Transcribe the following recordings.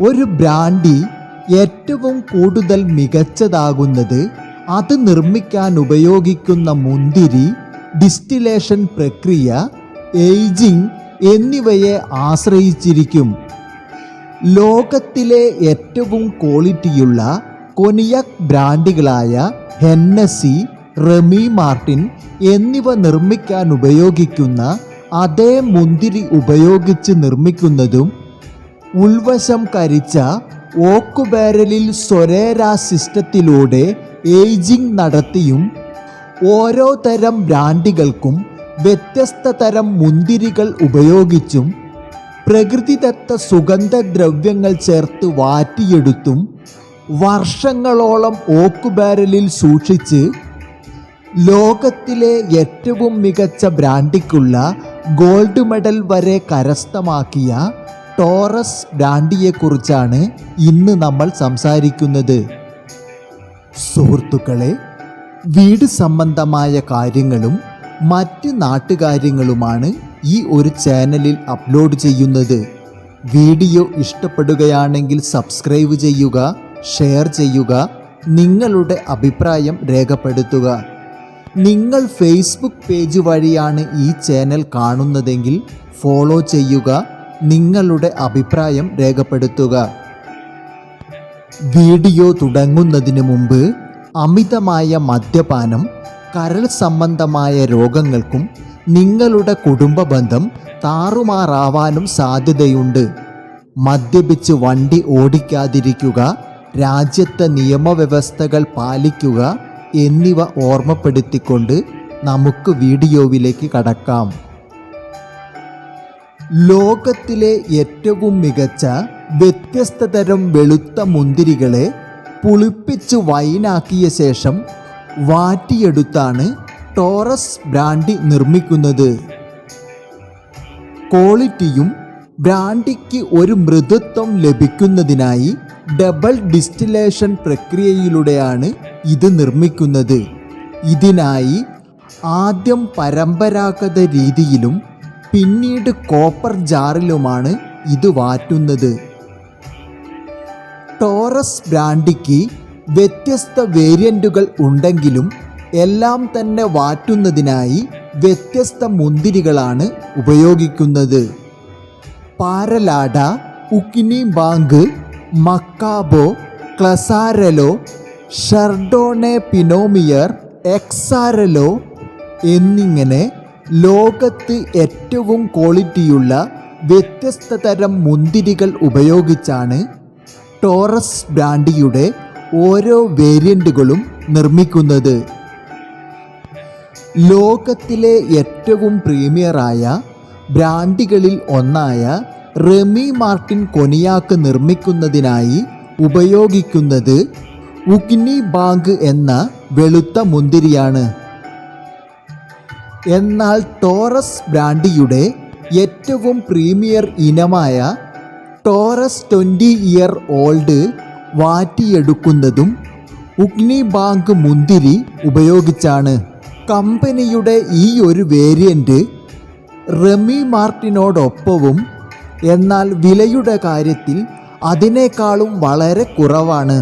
ഒരു ബ്രാൻഡി ഏറ്റവും കൂടുതൽ മികച്ചതാകുന്നത് അത് നിർമ്മിക്കാൻ ഉപയോഗിക്കുന്ന മുന്തിരി ഡിസ്റ്റിലേഷൻ പ്രക്രിയ എയ്ജിങ് എന്നിവയെ ആശ്രയിച്ചിരിക്കും. ലോകത്തിലെ ഏറ്റവും ക്വാളിറ്റിയുള്ള കൊനിയക് ബ്രാൻഡുകളായ ഹെന്നസി റെമി മാർട്ടിൻ എന്നിവ നിർമ്മിക്കാൻ ഉപയോഗിക്കുന്ന അതേ മുന്തിരി ഉപയോഗിച്ച് നിർമ്മിക്കുന്നതും ഉൾവശം കരിച്ച ഓക്ക് ബാരലിൽ സൊരേര സിസ്റ്റത്തിലൂടെ ഏജിംഗ് നടത്തിയും ഓരോ തരം ബ്രാൻഡുകൾക്കും വ്യത്യസ്ത തരം മുന്തിരികൾ ഉപയോഗിച്ചും പ്രകൃതിദത്ത സുഗന്ധദ്രവ്യങ്ങൾ ചേർത്ത് വാറ്റിയെടുത്തും വർഷങ്ങളോളം ഓക്ക് ബാരലിൽ സൂക്ഷിച്ച് ലോകത്തിലെ ഏറ്റവും മികച്ച ബ്രാൻഡിക്കുള്ള ഗോൾഡ് മെഡൽ വരെ കരസ്ഥമാക്കിയ ടോറസ് ബ്രാൻഡിയെക്കുറിച്ചാണ് ഇന്ന് നമ്മൾ സംസാരിക്കുന്നത്. സുഹൃത്തുക്കളെ വീട് സംബന്ധമായ കാര്യങ്ങളും മറ്റ് നാട്ടുകാര്യങ്ങളുമാണ് ഈ ഒരു ചാനലിൽ അപ്ലോഡ് ചെയ്യുന്നത്. വീഡിയോ ഇഷ്ടപ്പെടുകയാണെങ്കിൽ സബ്സ്ക്രൈബ് ചെയ്യുക ഷെയർ ചെയ്യുക നിങ്ങളുടെ അഭിപ്രായം രേഖപ്പെടുത്തുക. നിങ്ങൾ ഫേസ്ബുക്ക് പേജ് വഴിയാണ് ഈ ചാനൽ കാണുന്നതെങ്കിൽ ഫോളോ ചെയ്യുക നിങ്ങളുടെ അഭിപ്രായം രേഖപ്പെടുത്തുക. വീഡിയോ തുടങ്ങുന്നതിന് മുമ്പ് അമിതമായ മദ്യപാനം കരൾ സംബന്ധമായ രോഗങ്ങൾക്കും നിങ്ങളുടെ കുടുംബ ബന്ധം താറുമാറാവാനും സാധ്യതയുണ്ട്. മദ്യപിച്ച് വണ്ടി ഓടിക്കാതിരിക്കുക രാജ്യത്തെ നിയമവ്യവസ്ഥകൾ പാലിക്കുക എന്നിവ ഓർമ്മപ്പെടുത്തിക്കൊണ്ട് നമുക്ക് വീഡിയോയിലേക്ക് കടക്കാം. ലോകത്തിലെ ഏറ്റവും മികച്ച വ്യത്യസ്ത തരം വെളുത്ത മുന്തിരികളെ പുളിപ്പിച്ച് വൈനാക്കിയ ശേഷം വാറ്റിയെടുത്താണ് ടോറസ് ബ്രാൻഡി നിർമ്മിക്കുന്നത്. ക്വാളിറ്റിയും ബ്രാൻഡിക്ക് ഒരു മൃദുത്വം ലഭിക്കുന്നതിനായി ഡബിൾ ഡിസ്റ്റിലേഷൻ പ്രക്രിയയിലൂടെയാണ് ഇത് നിർമ്മിക്കുന്നത്. ഇതിനായി ആദ്യം പരമ്പരാഗത രീതിയിലും പിന്നീട് കോപ്പർ ജാറിലുമാണ് ഇത് വാറ്റുന്നത്. ടോറസ് ബ്രാൻഡിക്ക് വ്യത്യസ്ത വേരിയന്റുകൾ ഉണ്ടെങ്കിലും എല്ലാം തന്നെ വാറ്റുന്നതിനായി വ്യത്യസ്ത മുന്തിരികളാണ് ഉപയോഗിക്കുന്നത്. പാരലാഡ ഉക്കിനി ബാങ്ക് മക്കാബോ ക്ലസാരലോ ഷർഡോണെ പിനോമിയർ എക്സാരലോ എന്നിങ്ങനെ ലോകത്ത് ഏറ്റവും ക്വാളിറ്റിയുള്ള വ്യത്യസ്ത തരം മുന്തിരികൾ ഉപയോഗിച്ചാണ് ടോറസ് ബ്രാൻഡിയുടെ ഓരോ വേരിയന്റുകളും നിർമ്മിക്കുന്നത്. ലോകത്തിലെ ഏറ്റവും പ്രീമിയറായ ബ്രാൻഡുകളിൽ ഒന്നായ റെമി മാർട്ടിൻ കൊനിയാക്ക് നിർമ്മിക്കുന്നതിനായി ഉപയോഗിക്കുന്നത് ഉഗ്നി ബാങ്ക് എന്ന വെളുത്ത മുന്തിരിയാണ്. എന്നാൽ ടോറസ് ബ്രാൻഡിയുടെ ഏറ്റവും പ്രീമിയർ ഇനമായ ടോറസ് ട്വന്റി ഇയർ ഓൾഡ് വാറ്റിയെടുക്കുന്നതും ഉഗ്നി ബാങ്ക് മുന്തിരി ഉപയോഗിച്ചാണ്. കമ്പനിയുടെ ഈ ഒരു വേരിയന്റ് റെമി മാർട്ടിനോടൊപ്പവും എന്നാൽ വിലയുടെ കാര്യത്തിൽ അതിനേക്കാളും വളരെ കുറവാണ്.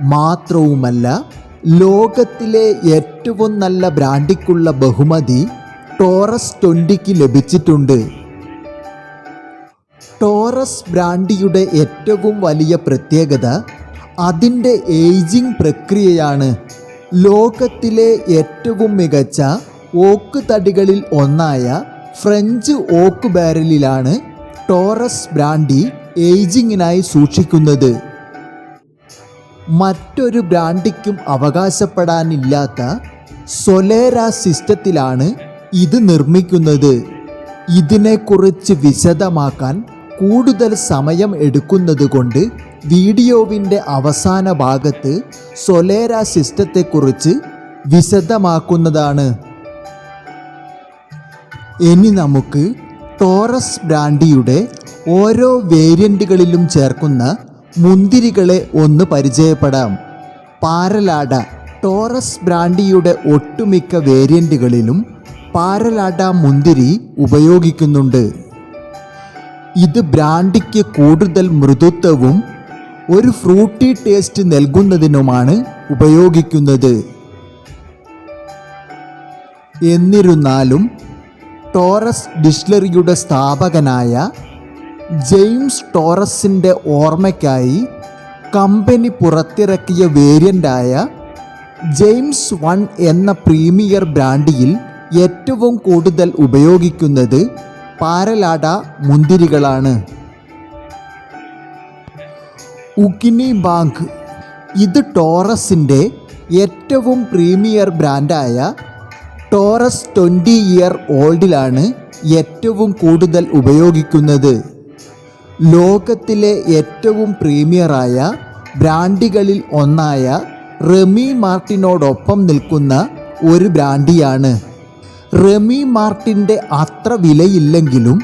മാത്രവുമല്ല ലോകത്തിലെ ഏറ്റവും നല്ല ബ്രാൻഡിക്കുള്ള ബഹുമതി ടോറസ് ട്വന്റിക്ക് ലഭിച്ചിട്ടുണ്ട്. ടോറസ് ബ്രാൻഡിയുടെ ഏറ്റവും വലിയ പ്രത്യേകത അതിന്റെ ഏജിംഗ് പ്രക്രിയയാണ്. ലോകത്തിലെ ഏറ്റവും മികച്ച ഓക്ക് തടികളിൽ ഒന്നായ ഫ്രഞ്ച് ഓക്ക് ബാരലിലാണ് ടോറസ് ബ്രാൻഡി ഏജിങ്ങിനായി സൂക്ഷിക്കുന്നത്. മറ്റൊരു ബ്രാൻഡിക്കും അവകാശപ്പെടാനില്ലാത്ത സൊലേര സിസ്റ്റത്തിലാണ് ഇത് നിർമ്മിക്കുന്നത്. ഇതിനെക്കുറിച്ച് വിശദമാക്കാൻ കൂടുതൽ സമയം എടുക്കുന്നതുകൊണ്ട് വീഡിയോവിന്റെ അവസാന ഭാഗത്ത് സൊലേര സിസ്റ്റത്തെക്കുറിച്ച് വിശദമാക്കുന്നതാണ്. ഇനി നമുക്ക് ടോറസ് ബ്രാൻഡിയുടെ ഓരോ വേരിയന്റുകളിലും ചേർക്കുന്ന മുന്തിരികളെ ഒന്ന് പരിചയപ്പെടാം. പാരലാട ടോറസ് ബ്രാൻഡിയുടെ ഒട്ടുമിക്ക വേരിയന്റുകളിലും പാരലാട മുന്തിരി ഉപയോഗിക്കുന്നുണ്ട്. ഇത് ബ്രാൻഡിക്ക് കൂടുതൽ മൃദുത്വവും ഒരു ഫ്രൂട്ടി ടേസ്റ്റ് നൽകുന്നതിനുമാണ് ഉപയോഗിക്കുന്നത്. എന്നിരുന്നാലും ടോറസ് ഡിസ്ലറിയുടെ സ്ഥാപകനായ ജെയിംസ് ടോറസിന്റെ ഓർമ്മയ്ക്കായി കമ്പനി പുറത്തിറക്കിയ വേരിയന്റായ ജെയിംസ് വൺ എന്ന പ്രീമിയർ ബ്രാൻഡിയിൽ ഏറ്റവും കൂടുതൽ ഉപയോഗിക്കുന്നത് പാരലാട മുന്തിരികളാണ്. ഉഗിനി ബാങ്ക്. ഇത് ടോറസിന്റെ ഏറ്റവും പ്രീമിയർ ബ്രാൻഡായ ടോറസ് ട്വന്റി ഇയർ ഓൾഡിലാണ് ഏറ്റവും കൂടുതൽ ഉപയോഗിക്കുന്നത്. ലോകത്തിലെ ഏറ്റവും പ്രീമിയറായ ബ്രാൻഡുകളിൽ ഒന്നായ റെമി മാർട്ടിനോടൊപ്പം നിൽക്കുന്ന ഒരു ബ്രാൻഡിയാണ്. റെമി മാർട്ടിന്റെ അത്ര വിലയില്ലെങ്കിലും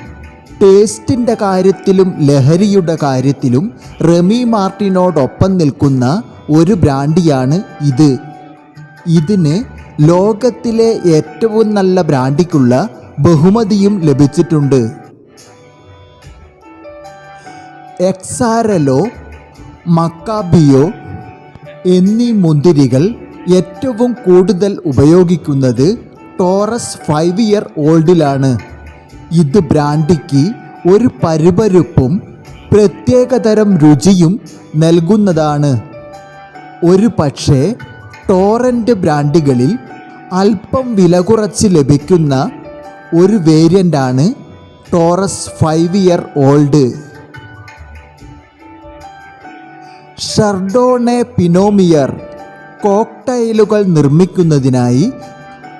ടേസ്റ്റിന്റെ കാര്യത്തിലും ലഹരിയുടെ കാര്യത്തിലും റെമി മാർട്ടിനോടൊപ്പം നിൽക്കുന്ന ഒരു ബ്രാൻഡിയാണ് ഇത്. ഇതിന് ലോകത്തിലെ ഏറ്റവും നല്ല ബ്രാൻഡിക്കുള്ള ബഹുമതിയും ലഭിച്ചിട്ടുണ്ട്. എക്സാരലോ മക്കാബിയോ എന്നീ മുന്തിരികൾ ഏറ്റവും കൂടുതൽ ഉപയോഗിക്കുന്നത് ടോറസ് ഫൈവ് ഇയർ ഓൾഡിലാണ്. ഇത് ബ്രാൻഡിക്ക് ഒരു പരുപരുപ്പും പ്രത്യേകതരം രുചിയും നൽകുന്നതാണ്. ഒരു പക്ഷേ ടോറന്റ് ബ്രാൻഡുകളിൽ അല്പം വില കുറച്ച് ലഭിക്കുന്ന ഒരു വേരിയന്റാണ് Torres five year old. Chardonnay പിനോമിയർ കോക്ടൈലുകൾ നിർമ്മിക്കുന്നതിനായി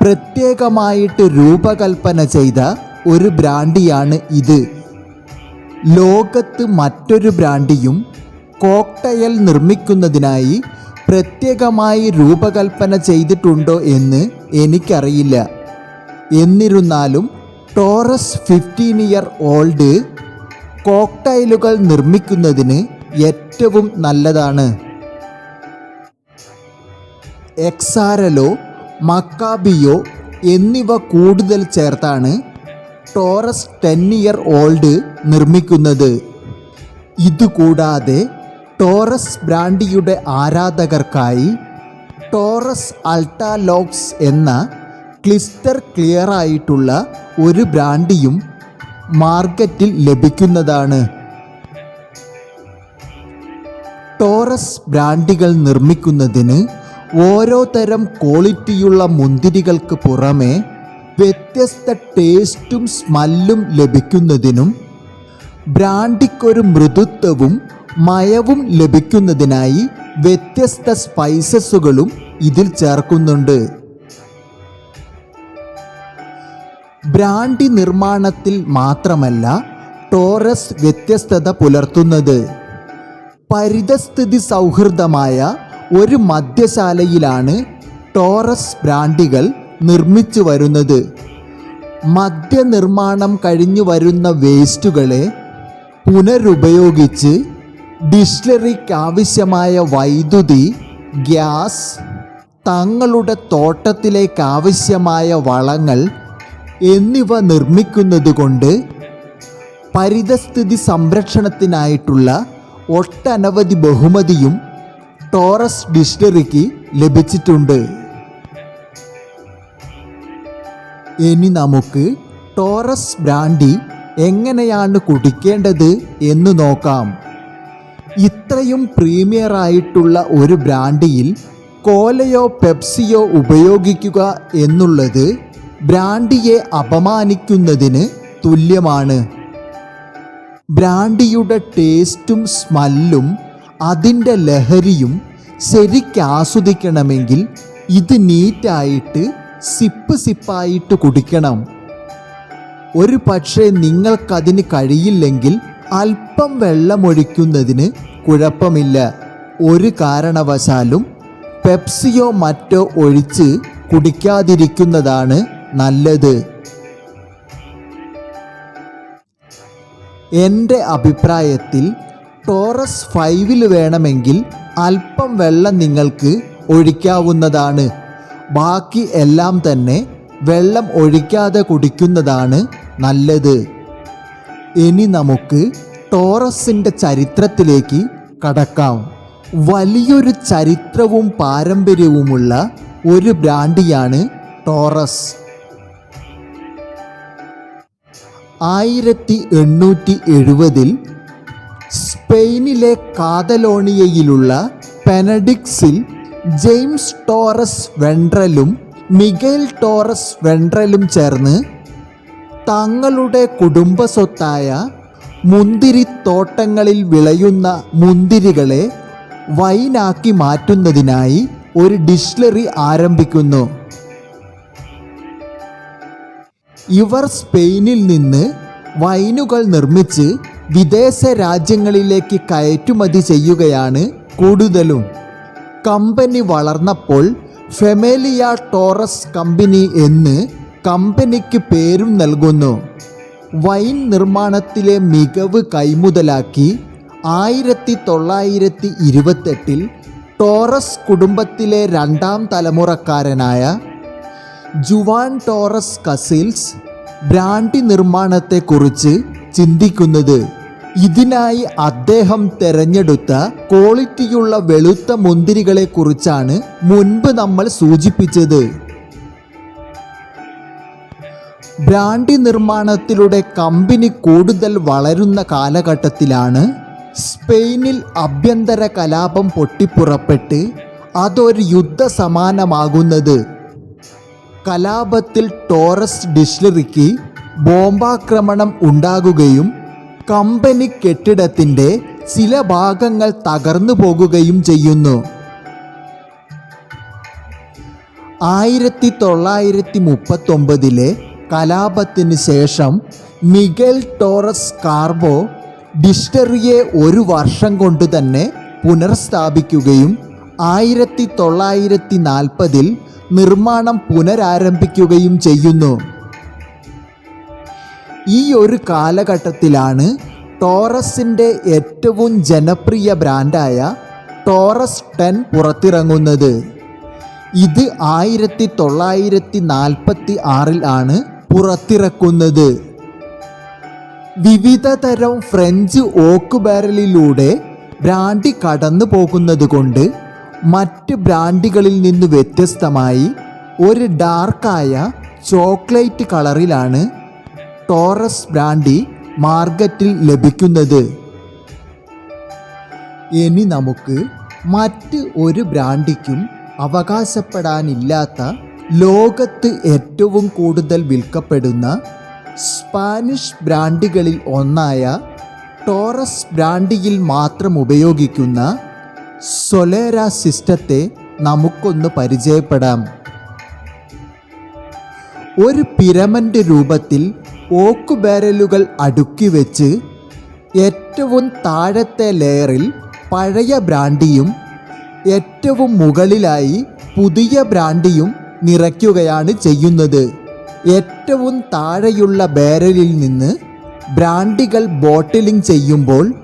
പ്രത്യേകമായിട്ട് രൂപകൽപ്പന ചെയ്ത ഒരു ബ്രാൻഡിയാണ് ഇത്. ലോകത്ത് മറ്റൊരു ബ്രാൻഡിയും കോക്ടയൽ നിർമ്മിക്കുന്നതിനായി പ്രത്യേകമായി രൂപകൽപ്പന ചെയ്തിട്ടുണ്ടോ എന്ന് എനിക്കറിയില്ല. എന്നിരുന്നാലും ടോറസ് ഫിഫ്റ്റീൻ ഇയർ ഓൾഡ് കോക്ടൈലുകൾ നിർമ്മിക്കുന്നതിന് ഏറ്റവും നല്ലതാണ്. എക്സാരലോ മക്കാബിയോ എന്നിവ കൂടുതൽ ചേർത്താണ് ടോറസ് ടെൻ ഇയർ ഓൾഡ് നിർമ്മിക്കുന്നത്. ഇതുകൂടാതെ ടോറസ് ബ്രാൻഡിയുടെ ആരാധകർക്കായി ടോറസ് അൾട്ടാലോക്സ് എന്ന ക്ലിസ്റ്റർ ക്ലിയർ ആയിട്ടുള്ള ഒരു ബ്രാൻഡിയും മാർക്കറ്റിൽ ലഭിക്കുന്നതാണ്. ടോറസ് ബ്രാൻഡുകൾ നിർമ്മിക്കുന്നതിന് ഓരോ തരം ക്വാളിറ്റിയുള്ള മുന്തിരികൾക്ക് പുറമെ വ്യത്യസ്ത ടേസ്റ്റും സ്മെല്ലും ലഭിക്കുന്നതിനും ബ്രാൻഡിക്കൊരു മൃദുത്വവും മയവും ലഭിക്കുന്നതിനായി വ്യത്യസ്ത സ്പൈസസുകളും ഇതിൽ ചേർക്കുന്നുണ്ട്. ബ്രാൻഡി നിർമ്മാണത്തിൽ മാത്രമല്ല ടോറസ് വ്യത്യസ്തത പുലർത്തുന്നത്. പരിതസ്ഥിതി സൗഹൃദമായ ഒരു മദ്യശാലയിലാണ് ടോറസ് ബ്രാൻഡികൾ നിർമ്മിച്ചു വരുന്നത്. മദ്യനിർമ്മാണം കഴിഞ്ഞു വരുന്ന വേസ്റ്റുകളെ പുനരുപയോഗിച്ച് ഡിസ്റ്റിലറിക്ക് ആവശ്യമായ വൈദ്യുതി ഗ്യാസ് തങ്ങളുടെ തോട്ടത്തിലേക്ക് ആവശ്യമായ വളങ്ങൾ എന്നിവ നിർമ്മിക്കുന്നത് കൊണ്ട് പരിതസ്ഥിതി സംരക്ഷണത്തിനായിട്ടുള്ള ഒട്ടനവധി ബഹുമതിയും ടോറസ് ഡിസ്റ്ററിക്ക് ലഭിച്ചിട്ടുണ്ട്. ഇനി നമുക്ക് ടോറസ് ബ്രാൻഡി എങ്ങനെയാണ് കുടിക്കേണ്ടത് എന്ന് നോക്കാം. ഇത്രയും പ്രീമിയർ ആയിട്ടുള്ള ഒരു ബ്രാൻഡിയിൽ കോലയോ പെപ്സിയോ ഉപയോഗിക്കുക എന്നുള്ളത് ബ്രാൻഡിയെ അപമാനിക്കുന്നതിന് തുല്യമാണ്. ബ്രാൻഡിയുടെ ടേസ്റ്റും സ്മെല്ലും അതിന്റെ ലഹരിയും ശരിക്ക് ആസ്വദിക്കണമെങ്കിൽ ഇത് നീറ്റായിട്ട് സിപ്പ് സിപ്പായിട്ട് കുടിക്കണം. ഒരു പക്ഷേ നിങ്ങൾക്കതിന് കഴിയില്ലെങ്കിൽ അല്പം വെള്ളമൊഴിക്കുന്നതിന് കുഴപ്പമില്ല. ഒരു കാരണവശാലും പെപ്സിയോ മറ്റോ ഒഴിച്ച് കുടിക്കാതിരിക്കുന്നതാണ് നല്ലത്. എന്റെ അഭിപ്രായത്തിൽ ടോറസ് ഫൈവിൽ വേണമെങ്കിൽ അല്പം വെള്ളം നിങ്ങൾക്ക് ഒഴിക്കാവുന്നതാണ്. ബാക്കി എല്ലാം തന്നെ വെള്ളം ഒഴിക്കാതെ കുടിക്കുന്നതാണ് നല്ലത്. ഇനി നമുക്ക് ടോറസിന്റെ ചരിത്രത്തിലേക്ക് കടക്കാം. വലിയൊരു ചരിത്രവും പാരമ്പര്യവുമുള്ള ഒരു ബ്രാൻഡിയാണ് ടോറസ്. ആയിരത്തി എണ്ണൂറ്റി എഴുപതിൽ സ്പെയിനിലെ കാതലോണിയയിലുള്ള പെനഡിക്സിൽ ജെയിംസ് ടോറസ് വെൻട്രലും മിഗേൽ ടോറസ് വെൻട്രലും ചേർന്ന് തങ്ങളുടെ കുടുംബ സ്വത്തായ മുന്തിരിത്തോട്ടങ്ങളിൽ വിളയുന്ന മുന്തിരികളെ വൈനാക്കി മാറ്റുന്നതിനായി ഒരു ഡിസ്റ്റിലറി ആരംഭിക്കുന്നു. ഇവർ സ്പെയിനിൽ നിന്ന് വൈനുകൾ നിർമ്മിച്ച് വിദേശ രാജ്യങ്ങളിലേക്ക് കയറ്റുമതി ചെയ്യുകയാണ് കൂടുതലും. കമ്പനി വളർന്നപ്പോൾ ഫെമേലിയ ടോറസ് കമ്പനി എന്ന് കമ്പനിക്ക് പേരും നൽകുന്നു. വൈൻ നിർമ്മാണത്തിലെ മികവ് കൈമുതലാക്കി ആയിരത്തി തൊള്ളായിരത്തി ഇരുപത്തെട്ടിൽ ടോറസ് കുടുംബത്തിലെ രണ്ടാം തലമുറക്കാരനായ ജുവാൻ ടോറസ് കസിൽസ് ബ്രാൻഡി നിർമ്മാണത്തെക്കുറിച്ച് ചിന്തിക്കുന്നത്. ഇതിനായി അദ്ദേഹം തെരഞ്ഞെടുത്ത ക്വാളിറ്റിയുള്ള വെളുത്ത മുന്തിരികളെക്കുറിച്ചാണ് മുൻപ് നമ്മൾ സൂചിപ്പിച്ചത്. ബ്രാൻഡി നിർമ്മാണത്തിലൂടെ കമ്പനി കൂടുതൽ വളരുന്ന കാലഘട്ടത്തിലാണ് സ്പെയിനിൽ ആഭ്യന്തര കലാപം പൊട്ടിപ്പുറപ്പെട്ട് അതൊരു യുദ്ധസമാനമാകുന്നത്. കലാപത്തിൽ ടോറസ് ഡിഷ്ലറിക്ക് ബോംബാക്രമണം ഉണ്ടാകുകയും കമ്പനി കെട്ടിടത്തിന്റെ ചില ഭാഗങ്ങൾ തകർന്നു പോകുകയും ചെയ്യുന്നു. ആയിരത്തി തൊള്ളായിരത്തി മുപ്പത്തൊമ്പതിലെ കലാപത്തിന് ശേഷം മിഗൽ ടോറസ് കാർബോ ഡിസ്റ്ററിയെ ഒരു വർഷം കൊണ്ട് തന്നെ പുനർസ്ഥാപിക്കുകയും ആയിരത്തി തൊള്ളായിരത്തി നാൽപ്പതിൽ നിർമ്മാണം പുനരാരംഭിക്കുകയും ചെയ്യുന്നു. ഈ ഒരു കാലഘട്ടത്തിലാണ് ടോറസിന്റെ ഏറ്റവും ജനപ്രിയ ബ്രാൻഡായ ടോറസ് ടെൻ പുറത്തിറങ്ങുന്നത്. ഇത് ആയിരത്തി തൊള്ളായിരത്തി നാൽപ്പത്തി ആറിൽ ആണ് പുറത്തിറക്കുന്നത്. വിവിധ തരം ഫ്രഞ്ച് ഓക്ക് ബാരലിലൂടെ ബ്രാൻഡി കടന്നു പോകുന്നത് കൊണ്ട് മറ്റ് ബ്രാൻഡുകളിൽ നിന്ന് വ്യത്യസ്തമായി ഒരു ഡാർക്കായ ചോക്ലേറ്റ് കളറിലാണ് ടോറസ് ബ്രാൻഡി മാർക്കറ്റിൽ ലഭിക്കുന്നത്. ഇനി നമുക്ക് മറ്റ് ഒരു ബ്രാൻഡിക്കും അവകാശപ്പെടാനില്ലാത്ത ലോകത്ത് ഏറ്റവും കൂടുതൽ വിൽക്കപ്പെടുന്ന സ്പാനിഷ് ബ്രാൻഡുകളിൽ ഒന്നായ ടോറസ് ബ്രാൻഡിയിൽ മാത്രം ഉപയോഗിക്കുന്ന സൊലേര സിസ്റ്റത്തെ നമുക്കൊന്ന് പരിചയപ്പെടാം. ഒരു പിരമന്റെ രൂപത്തിൽ ഓക്ക് ബാരലുകൾ അടുക്കി വെച്ച് ഏറ്റവും താഴത്തെ ലെയറിൽ പഴയ ബ്രാൻഡിയും ഏറ്റവും മുകളിലായി പുതിയ ബ്രാൻഡിയും നിറയ്ക്കുകയാണ് ചെയ്യുന്നത്. ഏറ്റവും താഴെയുള്ള ബാരലിൽ നിന്ന് ബ്രാൻഡികൾ ബോട്ടിലിംഗ് ചെയ്യുമ്പോൾ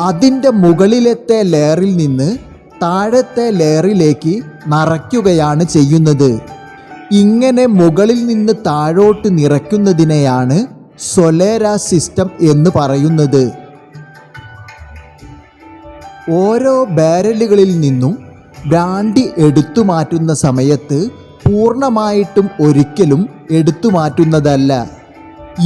അതിന്റെ മുകളിലത്തെ ലെയറിൽ നിന്ന് താഴത്തെ ലെയറിലേക്ക് നിറയ്ക്കുകയാണ് ചെയ്യുന്നത്. ഇങ്ങനെ മുകളിൽ നിന്ന് താഴോട്ട് നിറയ്ക്കുന്നതിനെയാണ് സൊലേര സിസ്റ്റം എന്ന് പറയുന്നത്. ഓരോ ബാരലുകളിൽ നിന്നും ബ്രാൻഡി എടുത്തു മാറ്റുന്ന സമയത്ത് പൂർണമായിട്ടും ഒരിക്കലും എടുത്തു മാറ്റുന്നതല്ല.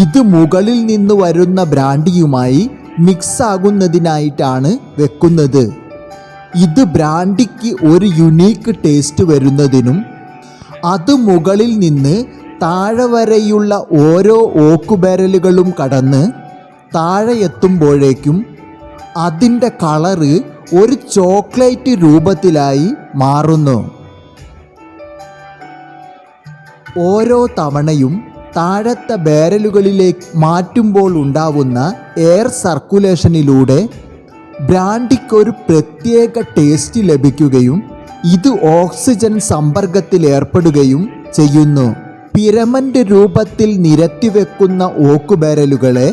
ഇത് മുകളിൽ നിന്ന് വരുന്ന ബ്രാൻഡിയുമായി മിക്സ് ആകുന്നതിനായിട്ടാണ് വെക്കുന്നത്. ഇത് ബ്രാൻഡിക്ക് ഒരു യുണീക്ക് ടേസ്റ്റ് വരുന്നതിനും അത് മുകളിൽ നിന്ന് താഴെ വരെയുള്ള ഓരോ ഓക്ക് ബാരലുകളും കടന്ന് താഴെ എത്തുമ്പോഴേക്കും അതിന്റെ കളറ് ഒരു ചോക്ലേറ്റ് രൂപത്തിലായി മാറുന്നു. ഓരോ തവണയും താഴത്തെ ബാരലുകളിലേക്ക് മാറ്റുമ്പോൾ ഉണ്ടാവുന്ന എയർ സർക്കുലേഷനിലൂടെ ബ്രാൻഡിക്ക് ഒരു പ്രത്യേക ടേസ്റ്റ് ലഭിക്കുകയും ഇത് ഓക്സിജൻ സമ്പർക്കത്തിൽ ഏർപ്പെടുകയും ചെയ്യുന്നു. പിരമന്റ് രൂപത്തിൽ നിരത്തിവെക്കുന്ന ഓക്ക് ബാരലുകളെ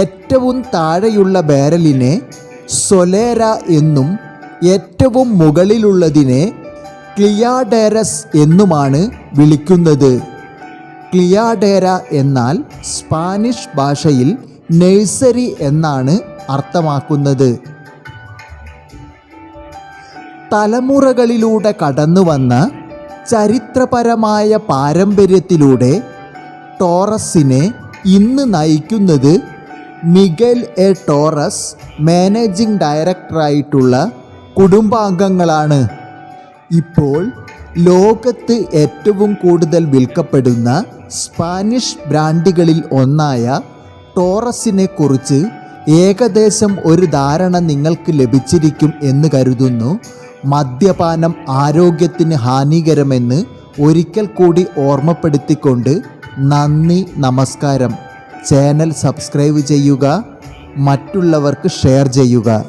ഏറ്റവും താഴെയുള്ള ബാരലിനെ സൊലേര എന്നും ഏറ്റവും മുകളിലുള്ളതിനെ ക്ലിയാഡേരസ് എന്നുമാണ് വിളിക്കുന്നത്. ക്ലിയാഡേര എന്നാൽ സ്പാനിഷ് ഭാഷയിൽ നഴ്സറി എന്നാണ് അർത്ഥമാക്കുന്നത്. തലമുറകളിലൂടെ കടന്നു വന്ന ചരിത്രപരമായ പാരമ്പര്യത്തിലൂടെ ടോറസിനെ ഇന്ന് നയിക്കുന്നത് മിഗൽ എ ടോറസ് മാനേജിംഗ് ഡയറക്ടറായിട്ടുള്ള കുടുംബാംഗങ്ങളാണ്. ഇപ്പോൾ ലോകത്ത് ഏറ്റവും കൂടുതൽ വിൽക്കപ്പെടുന്ന സ്പാനിഷ് ബ്രാൻഡുകളിൽ ഒന്നായ ടോറസിനെ കുറിച്ച് ഏകദേശം ഒരു ധാരണ നിങ്ങൾക്ക് ലഭിച്ചിരിക്കും എന്ന് കരുതുന്നു. മദ്യപാനം ആരോഗ്യത്തിന് ഹാനികരമെന്ന് ഒരിക്കൽ കൂടി ഓർമ്മപ്പെടുത്തിക്കൊണ്ട് നന്ദി നമസ്കാരം. ചാനൽ സബ്സ്ക്രൈബ് ചെയ്യുക മറ്റുള്ളവർക്ക് ഷെയർ ചെയ്യുക.